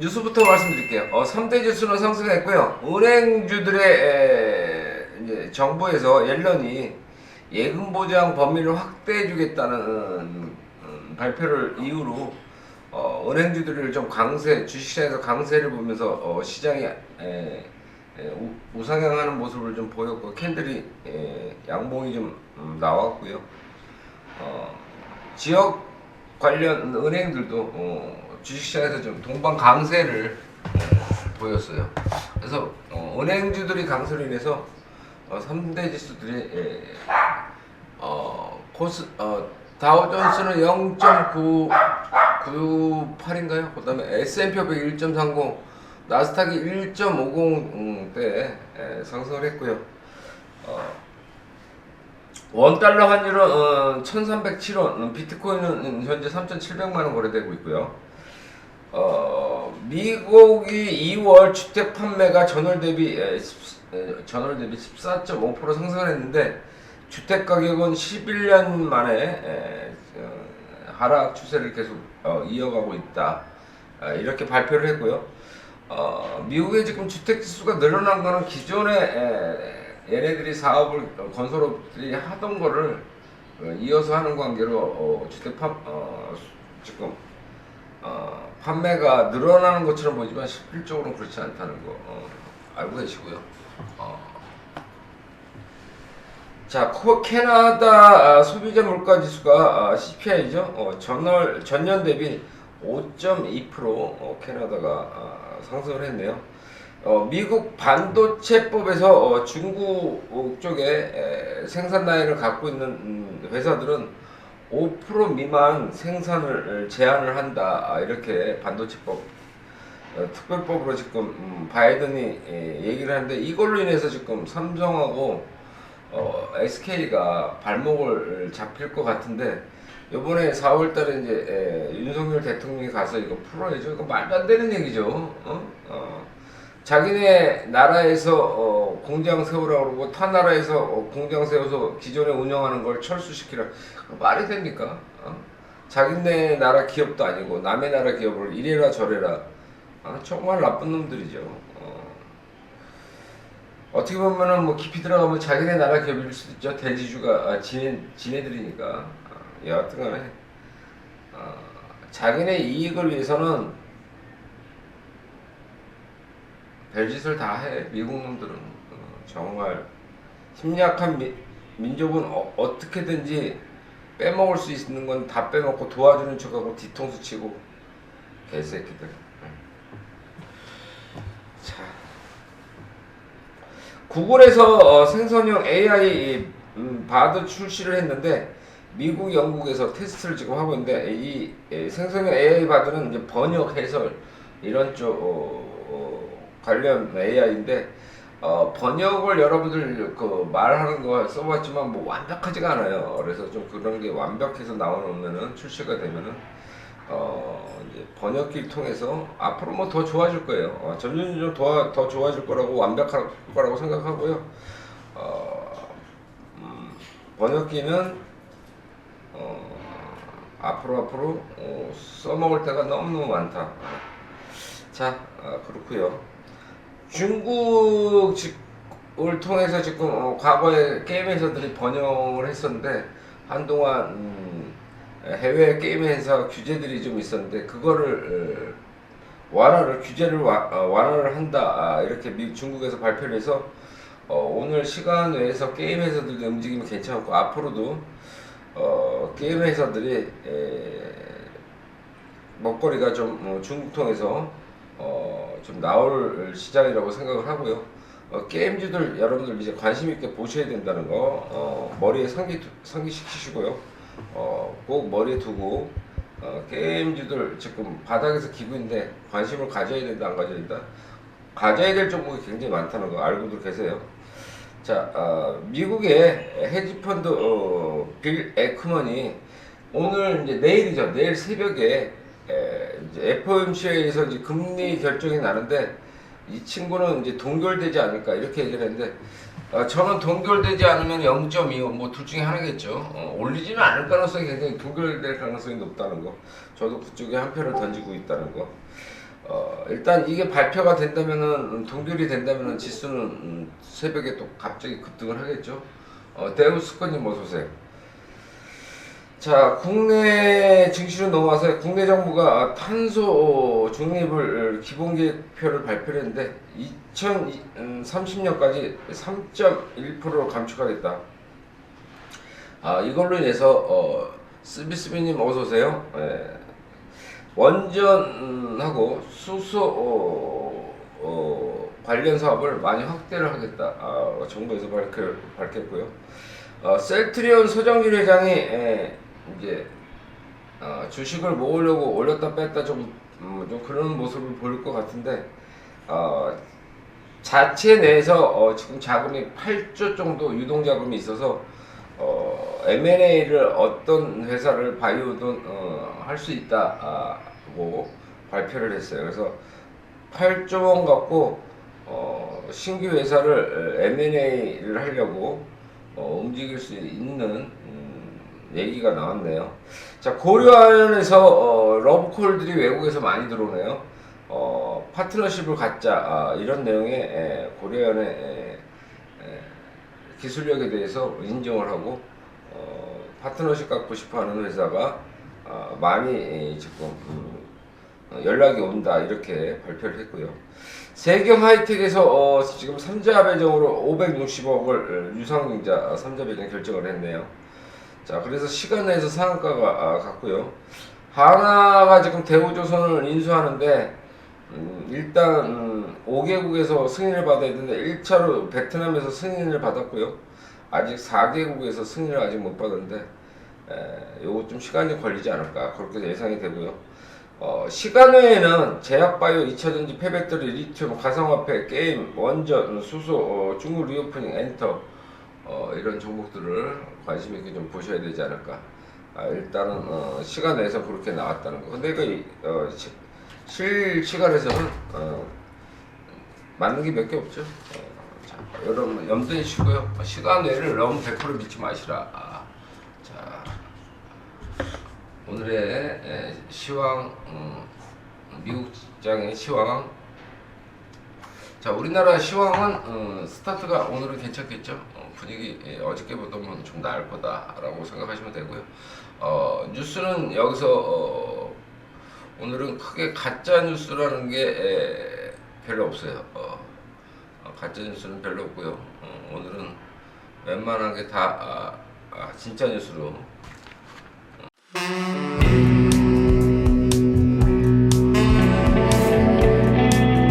뉴스부터 말씀드릴게요. 어, 3대 지수는 상승했고요. 은행주들의 정부에서 옐런이 예금 보장 범위를 확대해주겠다는 음, 발표를 이후로 어, 은행주들을 좀 강세, 주식시장에서 강세를 보면서 어, 시장이 에, 에, 우, 우상향하는 모습을 좀 보였고 캔들이 에, 양봉이 좀 음, 나왔고요. 어, 지역 관련 은행들도 어, 주식시장에서 좀 동방 강세를 어, 보였어요. 그래서 어, 은행주들이 강세로 인해서 어, 3대 지수들이 예, 어, 코스 어, 다우존스는 0.998인가요? 그다음에 S&P 500 1.30, 나스닥이 1.50대 예, 상승을 했고요. 어, 원 달러 환율은 어, 1,307원, 비트코인은 현재 3,700만 원 거래되고 있고요. 어, 미국이 2월 주택 판매가 전월 대비 에, 10, 에, 전월 대비 14.5% 상승을 했는데 주택 가격은 11년 만에 에, 어, 하락 추세를 계속 어, 이어가고 있다. 아, 이렇게 발표를 했고요. 어, 미국의 지금 주택 지수가 늘어난 거는 기존에 에, 얘네들이 사업을 어, 건설업들이 하던 거를 어, 이어서 하는 관계로 어, 주택 판 어, 지금 어, 판매가 늘어나는 것처럼 보이지만 실질적으로는 그렇지 않다는 거 어, 알고 계시고요. 어. 자, 코- 캐나다 아, 소비자 물가 지수가 아, CPI죠. 어, 전월 전년 대비 5.2% 어, 캐나다가 아, 상승을 했네요. 어, 미국 반도체법에서 어, 중국 쪽에 에, 생산 라인을 갖고 있는 음, 회사들은 5% 미만 생산을 제한을 한다 아, 이렇게 반도체법 어, 특별법으로 지금 음, 바이든이 예, 얘기를 하는데 이걸로 인해서 지금 삼성하고 어, SK가 발목을 잡힐 것 같은데 요번에 4월달에 이제 에, 윤석열 대통령이 가서 이거 풀어야죠. 이거 말도 안 되는 얘기죠. 어? 어. 자기네 나라에서 어, 공장 세우라고 그러고 타 나라에서 어, 공장 세워서 기존에 운영하는 걸 철수시키라. 말이 됩니까? 어? 자기네 나라 기업도 아니고 남의 나라 기업을 이래라 저래라. 아, 정말 나쁜 놈들이죠. 어. 어떻게 보면은 뭐 깊이 들어가면 자기네 나라 기업일 수도 있죠. 대지주가 아, 지네 지네들이니까. 아, 여하튼간에 어, 자기네 이익을 위해서는 별짓을 다 해. 미국 놈들은 어, 정말 심약한 미, 민족은 어, 어떻게든지 빼먹을 수 있는 건 다 빼먹고 도와주는 척하고 뒤통수 치고 개새끼들. 자. 구글에서 어, 생성형 AI 음, 바드 출시를 했는데 미국, 영국에서 테스트를 지금 하고 있는데 이 에, 생성형 AI 바드는 이제 번역, 해설 이런 쪽 어, 어, 관련 AI인데 어, 번역을 여러분들 그 말하는 거 써봤지만 뭐 완벽하지가 않아요. 그래서 좀 그런 게 완벽해서 나오면은 출시가 되면은 어 이제 번역기를 통해서 앞으로 뭐 더 좋아질 거예요. 어, 점점 좀더더 좋아질 거라고 완벽할 거라고 생각하고요. 어, 음, 번역기는 어, 앞으로 앞으로 어, 써먹을 때가 너무 너무 많다. 자 아, 그렇고요. 중국 을 통해서 지금 어, 과거에 게임 회사들이 번영을 했었는데 한동안 음, 해외 게임 회사 규제들이 좀 있었는데 그거를 어, 완화를 규제를 와, 어, 완화를 한다 아, 이렇게 미, 중국에서 발표를 해서 어, 오늘 시간 외에서 게임 회사들의 움직임이 괜찮고 앞으로도 어, 게임 회사들이 에, 먹거리가 좀 어, 중국 통해서 어, 좀 나올 시장이라고 생각을 하고요. 어, 게임주들 여러분들 이제 관심 있게 보셔야 된다는 거 어, 머리에 상기 상기시키시고요. 어, 꼭 머리에 두고 어, 게임주들 지금 바닥에서 있는데 관심을 가져야 된다 안 가져야 된다 가져야 될 종목이 굉장히 많다는 거 알고도 계세요. 자, 어, 미국의 헤지펀드 어, 빌 에크먼이 오늘 이제 내일이죠. 내일 새벽에 에, 이제 FOMC에서 이제 금리 결정이 나는데 이 친구는 이제 동결되지 않을까 이렇게 얘기를 했는데 어, 저는 동결되지 않으면 0.25 뭐 둘 중에 하나겠죠. 어, 올리지는 않을 가능성이 굉장히 동결될 가능성이 높다는 거. 저도 그쪽에 한 표를 던지고 있다는 거. 어, 일단 이게 발표가 된다면은 동결이 된다면은 지수는 음, 새벽에 또 갑자기 급등을 하겠죠. 어, 대우스코님 어서 오세요. 자, 국내 증시로 넘어와서 국내 정부가 탄소 중립을 기본 계획표를 발표했는데 2030년까지 3.1%로 감축하겠다. 아, 이걸로 인해서 어, 스비스비님 어서 오세요. 예. 원전하고 수소 어, 어, 관련 사업을 많이 확대를 하겠다. 아, 정부에서 밝혀, 밝혔고요. 어, 셀트리온 소정길 회장이 에, 이제 어, 주식을 모으려고 올렸다 뺐다 좀, 음, 좀 그런 모습을 보일 것 같은데 어, 자체 내에서 어, 지금 자금이 8조 정도 유동 자금이 있어서 어, M&A를 어떤 회사를 바이오든 어, 할 수 있다고 발표를 했어요. 그래서 8조 원 갖고 어, 신규 회사를 M&A를 하려고 어, 움직일 수 있는 음, 얘기가 나왔네요. 자 고려아연에서 어, 러브콜들이 외국에서 많이 들어오네요. 어, 파트너십을 갖자 아, 이런 내용의 에, 고려아연의 에, 에, 기술력에 대해서 인정을 하고 어, 파트너십 갖고 싶어하는 회사가 아, 많이 에, 지금 음, 어, 연락이 온다 이렇게 발표를 했고요. 세경 하이텍에서 어, 지금 삼자 배정으로 560억을 유상증자 삼자 배정 결정을 했네요. 자 그래서 시간 내에서 상한가가 아, 갔고요. 하나가 지금 대우조선을 인수하는데 음, 일단 음, 5개국에서 승인을 받아야 되는데 1차로 베트남에서 승인을 받았고요. 아직 4개국에서 승인을 아직 못 받았는데 에, 요거 좀 시간이 걸리지 않을까 그렇게 예상이 되고요. 어, 시간 외에는 제약바이오, 2차전지, 폐배터리, 리튬, 가상화폐, 게임, 원전, 수소, 어, 중국 리오프닝, 엔터 어, 이런 종목들을 관심 있게 좀 보셔야 되지 않을까. 아, 일단은 어, 시간 내에서 그렇게 나왔다는 거. 근데 그 어, 시, 실시간에서는 어, 맞는 게 몇 개 없죠. 어, 자, 여러분 염두에 주시고요. 시간 외를 너무 100% 믿지 마시라. 아, 자. 오늘의 에, 시황 음, 미국 장의 시황 자 우리나라 시황은 어, 스타트가 오늘은 괜찮겠죠? 어, 분위기 예, 어저께보다는 좀 나을 거다라고 생각하시면 되고요. 어, 뉴스는 여기서 어, 오늘은 크게 가짜 뉴스라는 게 에, 별로 없어요. 어, 어, 가짜 뉴스는 별로 없고요. 어, 오늘은 웬만한 게다 아, 아, 진짜 뉴스로